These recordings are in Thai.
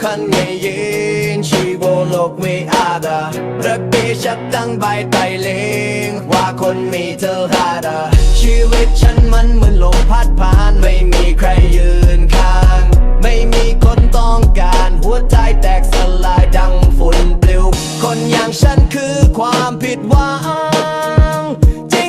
한예인 시골록 위아다 럭비 샷당 바이 타이링 와콘 미터 하다ชีวิต ฉันมันเหมือนลมพัดผ่าน ไม่มีใครยืนข้าง ไม่มีคนต้องการ หัวใจแตกสลายดังฝุ่นปลิว คนอย่างฉันคือความผิดหวัง จริง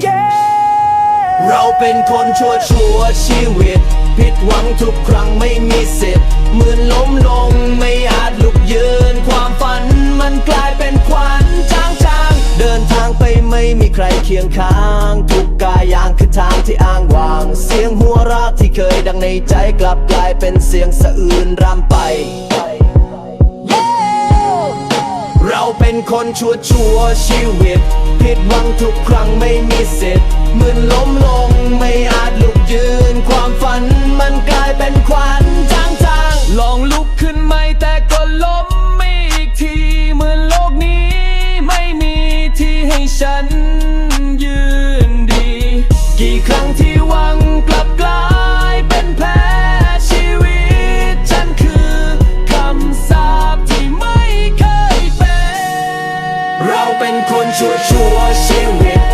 ๆ yeah! เราเป็นคนชั่วชั่วชีวิต ผิดหวังทุกครั้งไม่มีสิทธิ์เหมือนล้มลงไม่อาจลุกยืน ความฝันมันกลายเป็นควันจางๆ เดินทางไปไม่มีใครเคียงข้าง ทุกกายยางคือทางที่อ้างว้าง เสียงหัวเราะที่เคยดังในใจกลับกลายเป็นเสียงสะอื้นรำไปเราเป็นคนชั่วชั่วชีวิต ผิดหวังทุกครั้งไม่มีสิทธิ์เหมือนล้มลง เป็นควันจางๆ ลองลุกขึ้นไหมแต่ก็ล้มไม่อีกทีเหมือนโลกนี้ ไม่มีที่ให้ฉันยืนดี กี่ครั้งที่หวังกลับกลายเป็นแพชีวิต ฉันคือคำสาปไม่เคยเป็น เราเป็นคนชั่วชั่วชีวิต